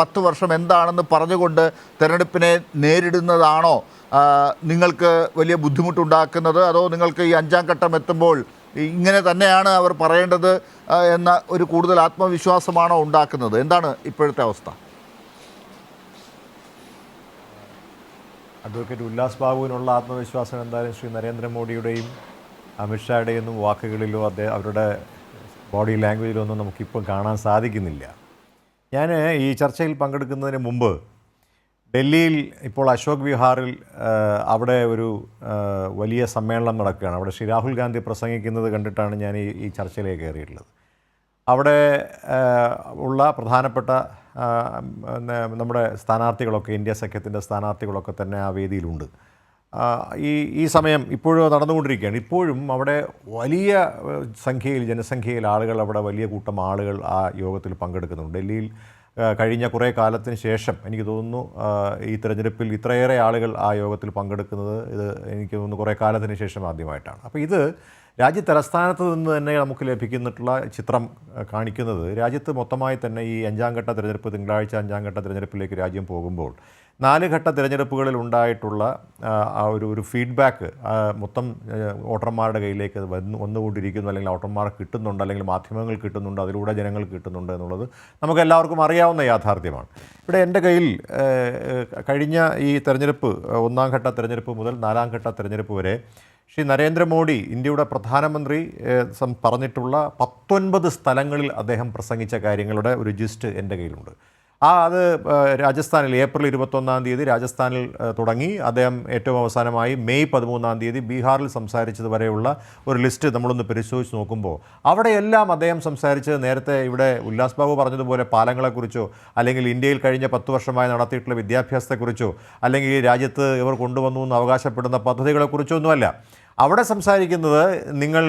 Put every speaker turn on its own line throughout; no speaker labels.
പത്ത് വർഷം എന്താണെന്ന് പറഞ്ഞുകൊണ്ട് തെരഞ്ഞെടുപ്പിനെ നേരിടുന്നതാണോ? നിങ്ങൾക്ക് വലിയ ബുദ്ധിമുട്ടുണ്ടാക്കുന്നത്? അതോ നിങ്ങൾക്ക് ഈ അഞ്ചാം ഘട്ടം എത്തുമ്പോൾ ഇങ്ങനെ തന്നെയാണ് അവർ പറയേണ്ടത് എന്ന ഒരു കൂടുതൽ ആത്മവിശ്വാസമാണോ ഉണ്ടാക്കുന്നത്? എന്താണ് ഇപ്പോഴത്തെ അവസ്ഥ?
അഡ്വക്കേറ്റ് ഉല്ലാസ് ബാബുവിനുള്ള ആത്മവിശ്വാസം എന്തായാലും ശ്രീ നരേന്ദ്രമോദിയുടെയും അമിത്ഷായുടെയും ഒന്നും വാക്കുകളിലോ അദ്ദേഹം അവരുടെ ബോഡി ലാംഗ്വേജിലോ ഒന്നും നമുക്കിപ്പം കാണാൻ സാധിക്കുന്നില്ല. ഞാൻ ഈ ചർച്ചയിൽ പങ്കെടുക്കുന്നതിന് മുമ്പ് ഡൽഹിയിൽ ഇപ്പോൾ അശോക് വിഹാറിൽ അവിടെ ഒരു വലിയ സമ്മേളനം നടക്കുകയാണ്. അവിടെ ശ്രീ രാഹുൽ ഗാന്ധി പ്രസംഗിക്കുന്നത് കണ്ടിട്ടാണ് ഞാൻ ഈ ഈ ചർച്ചയിലേക്ക് കയറിയിട്ടുള്ളത്. അവിടെ ഉള്ള പ്രധാനപ്പെട്ട നമ്മുടെ സ്ഥാനാർത്ഥികളൊക്കെ ഇന്ത്യ സഖ്യത്തിന്റെ സ്ഥാനാർത്ഥികളൊക്കെ തന്നെ ആ വേദിയിലുണ്ട്. ഈ ഈ സമയം ഇപ്പോഴും നടന്നുകൊണ്ടിരിക്കുകയാണ്. ഇപ്പോഴും അവിടെ വലിയ സംഖ്യയിൽ ജനസംഖ്യയിൽ ആളുകൾ അവിടെ വലിയ കൂട്ടം ആളുകൾ ആ യോഗത്തിൽ പങ്കെടുക്കുന്നുണ്ട്. ഡൽഹിയിൽ കഴിഞ്ഞ കുറേ കാലത്തിന് ശേഷം എനിക്ക് തോന്നുന്നു ഈ തിരഞ്ഞെടുപ്പിൽ ഇത്രയേറെ ആളുകൾ ആ യോഗത്തിൽ പങ്കെടുക്കുന്നത് ഇത് എനിക്ക് തോന്നുന്നു കുറേ കാലത്തിന് ശേഷം ആദ്യമായിട്ടാണ്. അപ്പോൾ ഇത് രാജ്യ തലസ്ഥാനത്ത് നിന്ന് തന്നെ നമുക്ക് ലഭിക്കുന്നിട്ടുള്ള ചിത്രം കാണിക്കുന്നത് രാജ്യത്ത് മൊത്തമായി തന്നെ ഈ അഞ്ചാം ഘട്ട തിരഞ്ഞെടുപ്പ് തിങ്കളാഴ്ച അഞ്ചാം ഘട്ട തിരഞ്ഞെടുപ്പിലേക്ക് രാജ്യം പോകുമ്പോൾ നാല് ഘട്ട തിരഞ്ഞെടുപ്പുകളിൽ ഉണ്ടായിട്ടുള്ള ആ, ഒരു ഒരു ഫീഡ്ബാക്ക് മൊത്തം വോട്ടർമാരുടെ കയ്യിലേക്ക് വന്നു വന്നുകൊണ്ടിരിക്കുന്നു. അല്ലെങ്കിൽ വോട്ടർമാർക്ക് കിട്ടുന്നുണ്ട് അല്ലെങ്കിൽ മാധ്യമങ്ങൾ കിട്ടുന്നുണ്ട് അതിലൂടെ ജനങ്ങൾ കിട്ടുന്നുണ്ട് എന്നുള്ളത് നമുക്ക് എല്ലാവർക്കും അറിയാവുന്ന യാഥാർത്ഥ്യമാണ്. ഇവിടെ എന്റെ കയ്യിൽ കഴിഞ്ഞ ഈ തെരഞ്ഞെടുപ്പ് ഒന്നാം ഘട്ട തിരഞ്ഞെടുപ്പ് മുതൽ നാലാം ഘട്ട തിരഞ്ഞെടുപ്പ് വരെ ശ്രീ നരേന്ദ്രമോദി ഇന്ത്യയുടെ പ്രധാനമന്ത്രി പറഞ്ഞിട്ടുള്ള പത്തൊൻപത് സ്ഥലങ്ങളിൽ അദ്ദേഹം പ്രസംഗിച്ച കാര്യങ്ങളുടെ ഒരു ജിസ്റ്റ് എന്റെ കയ്യിലുണ്ട്. ആ അത് രാജസ്ഥാനിൽ ഏപ്രിൽ ഇരുപത്തൊന്നാം തീയതി രാജസ്ഥാനിൽ തുടങ്ങി. അദ്ദേഹം ഏറ്റവും അവസാനമായി മെയ് പതിമൂന്നാം തീയതി ബീഹാറിൽ സംസാരിച്ചത് വരെയുള്ള ഒരു ലിസ്റ്റ് നമ്മളൊന്ന് പരിശോധിച്ച് നോക്കുമ്പോൾ അവിടെയെല്ലാം അദ്ദേഹം സംസാരിച്ചത് നേരത്തെ ഇവിടെ ഉല്ലാസ് ബാബു പറഞ്ഞതുപോലെ പാലങ്ങളെക്കുറിച്ചോ അല്ലെങ്കിൽ ഇന്ത്യയിൽ കഴിഞ്ഞ പത്ത് വർഷമായി നടത്തിയിട്ടുള്ള വിദ്യാഭ്യാസത്തെക്കുറിച്ചോ അല്ലെങ്കിൽ ഈ രാജ്യത്ത് ഇവർ കൊണ്ടുവന്നു എന്ന് അവകാശപ്പെടുന്ന പദ്ധതികളെക്കുറിച്ചോ ഒന്നുമല്ല അവിടെ സംസാരിക്കുന്നത് നിങ്ങൾ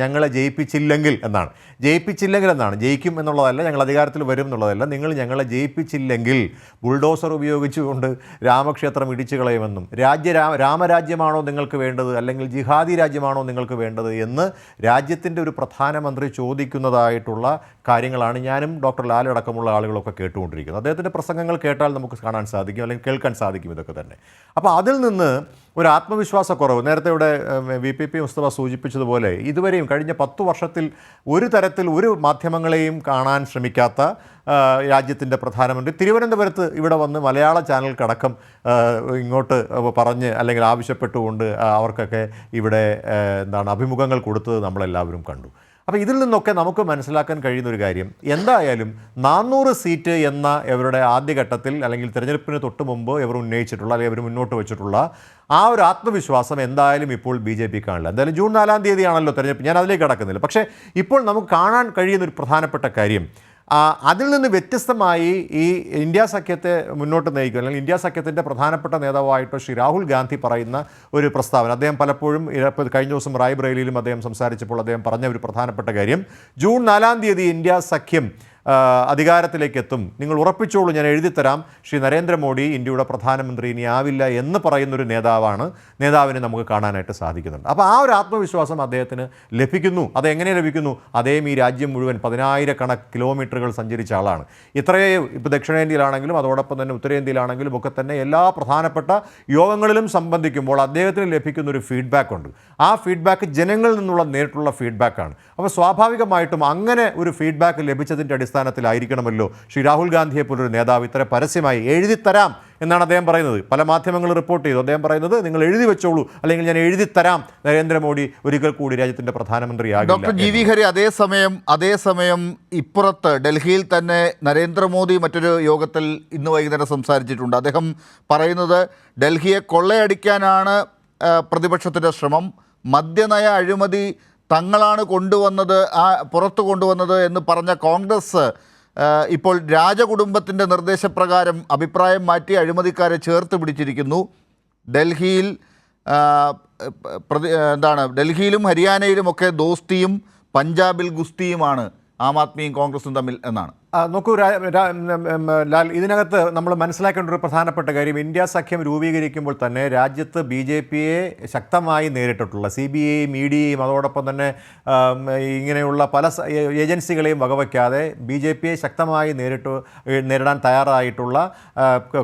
ഞങ്ങളെ ജയിപ്പിച്ചില്ലെങ്കിൽ എന്നാണ്. ജയിപ്പിച്ചില്ലെങ്കിൽ എന്നാണ്. ജയിക്കും എന്നുള്ളതല്ല ഞങ്ങൾ അധികാരത്തിൽ വരും എന്നുള്ളതല്ല. നിങ്ങൾ ഞങ്ങളെ ജയിപ്പിച്ചില്ലെങ്കിൽ ബുൾഡോസർ ഉപയോഗിച്ചുകൊണ്ട് രാമക്ഷേത്രം ഇടിച്ചു കളയുമെന്നും രാജ്യ രാമരാജ്യമാണോ നിങ്ങൾക്ക് വേണ്ടത് അല്ലെങ്കിൽ ജിഹാദി രാജ്യമാണോ നിങ്ങൾക്ക് വേണ്ടത് എന്ന് രാജ്യത്തിന്റെ ഒരു പ്രധാനമന്ത്രി ചോദിക്കുന്നതായിട്ടുള്ള കാര്യങ്ങളാണ് ഞാനും ഡോക്ടർ ലാൽ അടക്കമുള്ള ആളുകളൊക്കെ കേട്ടുകൊണ്ടിരിക്കുന്നത്. അദ്ദേഹത്തിന്റെ പ്രസംഗങ്ങൾ കേട്ടാൽ നമുക്ക് കാണാൻ സാധിക്കും അല്ലെങ്കിൽ കേൾക്കാൻ സാധിക്കും ഇതൊക്കെ തന്നെ. അപ്പോൾ അതിൽ നിന്ന് ഒരു ആത്മവിശ്വാസക്കുറവ്. നേരത്തെ ഇവിടെ വി പി പി മുസ്തഫ സൂചിപ്പിച്ചതുപോലെ ഇതുവരെയും കഴിഞ്ഞ പത്ത് വർഷത്തിൽ ഒരു തരത്തിൽ ഒരു മാധ്യമങ്ങളെയും കാണാൻ ശ്രമിക്കാത്ത രാജ്യത്തിന്റെ പ്രധാനമന്ത്രി. തിരുവനന്തപുരത്ത് ഇവിടെ വന്ന് മലയാള ചാനൽക്കടക്കം ആ, ഇങ്ങോട്ട് പറഞ്ഞ് അല്ലെങ്കിൽ ആവശ്യപ്പെട്ടുകൊണ്ട് അവർക്കൊക്കെ ഇവിടെ എന്താണ് അഭിമുഖങ്ങൾ കൊടുത്തത് നമ്മളെല്ലാവരും കണ്ടു. അപ്പോൾ ഇതിൽ നിന്നൊക്കെ നമുക്ക് മനസ്സിലാക്കാൻ കഴിയുന്ന ഒരു കാര്യം. എന്തായാലും നാനൂറ് സീറ്റ് എന്ന ഇവരുടെ ആദ്യഘട്ടത്തിൽ അല്ലെങ്കിൽ തിരഞ്ഞെടുപ്പിന് തൊട്ട് മുമ്പ് ഇവർ ഉന്നയിച്ചിട്ടുള്ള അല്ലെങ്കിൽ ഇവർ മുന്നോട്ട് വെച്ചിട്ടുള്ള ആ ഒരു ആത്മവിശ്വാസം എന്തായാലും ഇപ്പോൾ ബി ജെ പി കാണില്ല. എന്തായാലും ജൂൺ നാലാം തീയതിയാണല്ലോ തിരഞ്ഞെടുപ്പ്. ഞാൻ അതിലേക്ക് കടക്കുന്നില്ല. പക്ഷേ ഇപ്പോൾ നമുക്ക് കാണാൻ കഴിയുന്ന ഒരു പ്രധാനപ്പെട്ട കാര്യം അതിൽ നിന്ന് വ്യത്യസ്തമായി ഈ ഇന്ത്യ സഖ്യത്തെ മുന്നോട്ട് നയിക്കുക അല്ലെങ്കിൽ ഇന്ത്യ സഖ്യത്തിന്റെ പ്രധാനപ്പെട്ട നേതാവായിട്ട് ശ്രീ രാഹുൽ ഗാന്ധി പറയുന്ന ഒരു പ്രസ്താവന. അദ്ദേഹം പലപ്പോഴും കഴിഞ്ഞ ദിവസം റായ്ബ്രേലിയിലും അദ്ദേഹം സംസാരിച്ചപ്പോൾ അദ്ദേഹം പറഞ്ഞ ഒരു പ്രധാനപ്പെട്ട കാര്യം. ജൂൺ നാലാം തീയതി ഇന്ത്യ സഖ്യം ആ, അതികാരത്തിലേക്ക് എത്തും നിങ്ങൾ ഉറപ്പിച്ചോളൂ ഞാൻ എഴുതിത്തരാം. ശ്രീ നരേന്ദ്രമോദി ഇന്ത്യയുടെ പ്രധാനമന്ത്രി ഇനി ആവില്ല എന്ന് പറയുന്നൊരു നേതാവാണ്. നേതാവിനെ നമുക്ക് കാണാനായിട്ട് സാധിക്കുന്നുണ്ട്. അപ്പോൾ ആ ഒരു ആത്മവിശ്വാസം അദ്ദേഹത്തിന് ലഭിക്കുന്നു. അത് എങ്ങനെ ലഭിക്കുന്നു? അദ്ദേഹം ഈ രാജ്യം മുഴുവൻ പതിനായിരക്കണക്ക് കിലോമീറ്ററുകൾ സഞ്ചരിച്ച ആളാണ്. ഇത്രയും ഇപ്പോൾ ദക്ഷിണേന്ത്യയിലാണെങ്കിലും അതോടൊപ്പം തന്നെ ഉത്തരേന്ത്യയിലാണെങ്കിലും ഒക്കെ തന്നെ എല്ലാ പ്രധാനപ്പെട്ട യോഗങ്ങളിലും സംബന്ധിക്കുമ്പോൾ അദ്ദേഹത്തിന് ലഭിക്കുന്ന ഒരു ഫീഡ്ബാക്ക് ഉണ്ട്. ആ ഫീഡ്ബാക്ക് ജനങ്ങളിൽ നിന്നുള്ള നേരിട്ടുള്ള ഫീഡ്ബാക്കാണ് അപ്പോൾ സ്വാഭാവികമായിട്ടും അങ്ങനെ ഒരു ഫീഡ്ബാക്ക് ലഭിച്ചതിന്റെ അടിസ്ഥാനത്തിലായിരിക്കണമല്ലോ. ശ്രീ രാഹുൽ ഗാന്ധിയെ പോലൊരു നേതാവ് ഇത്ര പരസ്യമായി എഴുതിത്തരാം എന്നാണ് അദ്ദേഹം പറയുന്നത്. പല മാധ്യമങ്ങളും റിപ്പോർട്ട് ചെയ്തു. അദ്ദേഹം പറയുന്നത് നിങ്ങൾ എഴുതി വെച്ചോളൂ അല്ലെങ്കിൽ ഞാൻ എഴുതിത്തരാം. നരേന്ദ്രമോദി ഒരിക്കൽ കൂടി രാജ്യത്തിന്റെ പ്രധാനമന്ത്രിയാകില്ല
ഡോക്ടർ ജി വി ഹരി അതേസമയം അതേസമയം ഇപ്പുറത്ത് ഡൽഹിയിൽ തന്നെ നരേന്ദ്രമോദി മറ്റൊരു യോഗത്തിൽ ഇന്ന് വൈകുന്നേരം സംസാരിച്ചിട്ടുണ്ട്. അദ്ദേഹം പറയുന്നത് ഡൽഹിയെ കൊള്ളയടിക്കാനാണ് പ്രതിപക്ഷത്തിന്റെ ശ്രമം. മദ്യനയ അഴിമതി തങ്ങളാണ് കൊണ്ടുവന്നത് ആ പുറത്തു കൊണ്ടുവന്നത് എന്ന് പറഞ്ഞ കോൺഗ്രസ് ഇപ്പോൾ രാജകുടുംബത്തിന്റെ നിർദ്ദേശപ്രകാരം അഭിപ്രായം മാറ്റി അഴിമതിക്കാരെ ചേർത്ത് പിടിച്ചിരിക്കുന്നു. ഡൽഹിയിൽ പ്രതി എന്താണ് ഡൽഹിയിലും ഹരിയാനയിലുമൊക്കെ ദോസ്തിയും പഞ്ചാബിൽ ഗുസ്തിയുമാണ് ആം ആദ്മിയും കോൺഗ്രസും തമ്മിൽ എന്നാണ്.
നോക്കൂ ലാൽ ഇതിനകത്ത് നമ്മൾ മനസ്സിലാക്കേണ്ട ഒരു പ്രധാനപ്പെട്ട കാര്യം ഇന്ത്യ സഖ്യം രൂപീകരിക്കുമ്പോൾ തന്നെ രാജ്യത്ത് ബി ജെ പിയെ ശക്തമായി നേരിട്ടിട്ടുള്ള സി ബി ഐയും ഇ ഡിയെയും അതോടൊപ്പം തന്നെ ഇങ്ങനെയുള്ള പല ഏജൻസികളെയും വകവയ്ക്കാതെ ബി ജെ പിയെ ശക്തമായി നേരിട്ട് നേരിടാൻ തയ്യാറായിട്ടുള്ള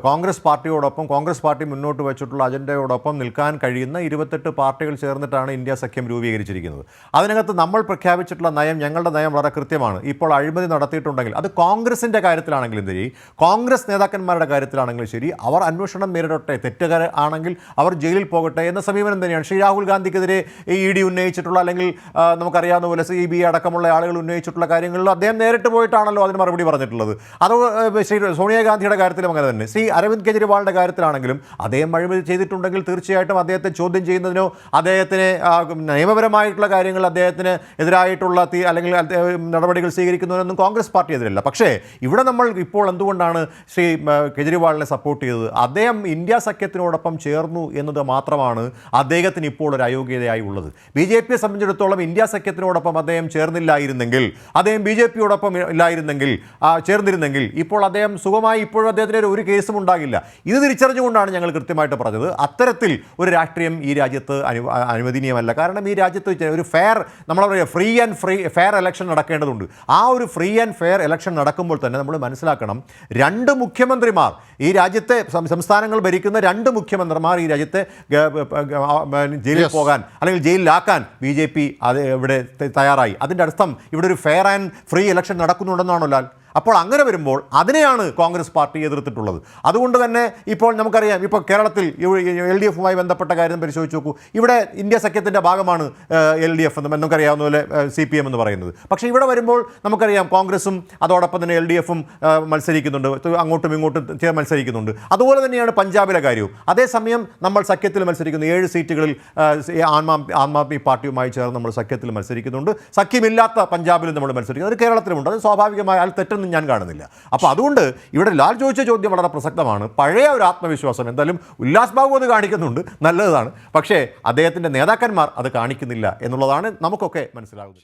കോൺഗ്രസ് പാർട്ടിയോടൊപ്പം കോൺഗ്രസ് പാർട്ടി മുന്നോട്ട് വെച്ചിട്ടുള്ള അജണ്ടയോടൊപ്പം നിൽക്കാൻ കഴിയുന്ന ഇരുപത്തെട്ട് പാർട്ടികൾ ചേർന്നിട്ടാണ് ഇന്ത്യ സഖ്യം രൂപീകരിച്ചിരിക്കുന്നത്. അതിനകത്ത് നമ്മൾ പ്രഖ്യാപിച്ചിട്ടുള്ള നയം ഞങ്ങളുടെ നയം വളരെ കൃത്യമാണ്. ഇപ്പോൾ അഴിമതി നടത്തിയിട്ടുണ്ടെങ്കിൽ അത് കോൺഗ്രസിന്റെ കാര്യത്തിലാണെങ്കിലും ശരി കോൺഗ്രസ് നേതാക്കന്മാരുടെ കാര്യത്തിലാണെങ്കിലും ശരി അവർ അന്വേഷണം നേരിടട്ടെ തെറ്റുകാർ ആണെങ്കിൽ അവർ ജയിലിൽ പോകട്ടെ എന്ന സമീപനം തന്നെയാണ്. ശ്രീ രാഹുൽ ഗാന്ധിക്കെതിരെ ഇ ഡി ഉന്നയിച്ചിട്ടുള്ള അല്ലെങ്കിൽ നമുക്കറിയാവുന്ന പോലെ സി ബി അടക്കമുള്ള ആളുകൾ ഉന്നയിച്ചിട്ടുള്ള കാര്യങ്ങളിൽ അദ്ദേഹം നേരിട്ട് പോയിട്ടാണല്ലോ അതിന് മറുപടി പറഞ്ഞിട്ടുള്ളത്. അത് ശ്രീ സോണിയാഗാന്ധിയുടെ കാര്യത്തിലും അങ്ങനെ തന്നെ. ശ്രീ അരവിന്ദ് കെജ്രിവാളിന്റെ കാര്യത്തിലാണെങ്കിലും അദ്ദേഹം അഴിമതി ചെയ്തിട്ടുണ്ടെങ്കിൽ തീർച്ചയായിട്ടും അദ്ദേഹത്തെ ചോദ്യം ചെയ്യുന്നതിനോ അദ്ദേഹത്തിന് നിയമപരമായിട്ടുള്ള കാര്യങ്ങൾ അദ്ദേഹത്തിന് എതിരായിട്ടുള്ള അല്ലെങ്കിൽ നടപടികൾ സ്വീകരിക്കുന്നതിനൊന്നും കോൺഗ്രസ് പാർട്ടി എതിരല്ല. പക്ഷേ ഇവിടെ നമ്മൾ ഇപ്പോൾ എന്തുകൊണ്ടാണ് ശ്രീ കെജ്രിവാളിനെ സപ്പോർട്ട് ചെയ്തത്? അദ്ദേഹം ഇന്ത്യ സഖ്യത്തിനോടൊപ്പം ചേർന്നു എന്നത് മാത്രമാണ് അദ്ദേഹത്തിന് ഇപ്പോൾ ഒരു അയോഗ്യതയായി ഉള്ളത്. ബി ജെ പിയെ സംബന്ധിച്ചിടത്തോളം ഇന്ത്യ സഖ്യത്തിനോടൊപ്പം അദ്ദേഹം ചേർന്നില്ലായിരുന്നെങ്കിൽ അദ്ദേഹം ബി ജെ പിയോടൊപ്പം ഇല്ലായിരുന്നെങ്കിൽ ചേർന്നിരുന്നെങ്കിൽ ഇപ്പോൾ അദ്ദേഹം സുഖമായി ഇപ്പോഴും അദ്ദേഹത്തിന് ഒരു കേസും ഉണ്ടാകില്ല. ഇത് തിരിച്ചറിഞ്ഞുകൊണ്ടാണ് ഞങ്ങൾ കൃത്യമായിട്ട് പറഞ്ഞത്. അത്തരത്തിൽ ഒരു രാഷ്ട്രീയം ഈ രാജ്യത്ത് അനു അനുവദനീയമല്ല. കാരണം ഈ രാജ്യത്ത് ഒരു ഫെയർ നമ്മൾ പറയുക free and free fair election നടക്കേണ്ടതുണ്ട്. ആ ഒരു ഫ്രീ ആൻഡ് ഫെയർ ഇലക്ഷൻ നടക്കുമ്പോൾ തന്നെ നമ്മൾ മനസ്സിലാക്കണം രണ്ട് മുഖ്യമന്ത്രിമാർ ഈ രാജ്യത്തെ സംസ്ഥാനങ്ങൾ ഭരിക്കുന്ന രണ്ട് മുഖ്യമന്ത്രിമാർ ഈ രാജ്യത്തെ ജയിലിൽ. പോകാൻ അല്ലെങ്കിൽ ജയിലിലാക്കാൻ ബി ജെ പി അത് ഇവിടെ തയ്യാറായി അതിന്റെ അർത്ഥം ഇവിടെ ഒരു ഫെയർ ആൻഡ് ഫ്രീ ഇലക്ഷൻ നടക്കുന്നുണ്ടെന്നാണോ ലാൽ അപ്പോൾ അങ്ങനെ വരുമ്പോൾ അതിനെയാണ് കോൺഗ്രസ് പാർട്ടി എതിർത്തിട്ടുള്ളത്. അതുകൊണ്ട് തന്നെ ഇപ്പോൾ നമുക്കറിയാം ഇപ്പോൾ കേരളത്തിൽ എൽ ഡി എഫുമായി ബന്ധപ്പെട്ട കാര്യം പരിശോധിച്ച് നോക്കൂ. ഇവിടെ ഇന്ത്യ സഖ്യത്തിന്റെ ഭാഗമാണ് എൽ ഡി എഫ് എന്ന് നമുക്കറിയാവുന്ന പോലെ സി പി എം എന്ന് പറയുന്നത്. പക്ഷേ ഇവിടെ വരുമ്പോൾ നമുക്കറിയാം കോൺഗ്രസും അതോടൊപ്പം തന്നെ എൽ ഡി എഫും മത്സരിക്കുന്നുണ്ട്. അങ്ങോട്ടും ഇങ്ങോട്ടും മത്സരിക്കുന്നുണ്ട്. അതുപോലെ തന്നെയാണ് പഞ്ചാബിലെ കാര്യവും. അതേസമയം നമ്മൾ സഖ്യത്തിൽ മത്സരിക്കുന്നു. ഏഴ് സീറ്റുകളിൽ ആം ആദ്മി പാർട്ടിയുമായി ചേർന്ന് നമ്മൾ സഖ്യത്തിൽ മത്സരിക്കുന്നുണ്ട്. സഖ്യമില്ലാത്ത പഞ്ചാബിലും നമ്മൾ മത്സരിക്കുന്നു. അത് കേരളത്തിലുമുണ്ട്. അത് സ്വാഭാവികമായി അതിൽ തെറ്റൊന്നും ഞാൻ കാണുന്നില്ല. അപ്പോൾ അതുകൊണ്ട് ഇവിടെ ലാൽ ചോദിച്ച ചോദ്യം വളരെ പ്രസക്തമാണ്. പഴയ ഒരു ആത്മവിശ്വാസം എന്തായാലും ഉല്ലാസ് ബാബു അത് കാണിക്കുന്നുണ്ട്. നല്ലതാണ്. പക്ഷേ അദ്ദേഹത്തിന്റെ നേതാക്കന്മാർ അത് കാണിക്കുന്നില്ല എന്നുള്ളതാണ് നമുക്കൊക്കെ മനസ്സിലാകുന്നത്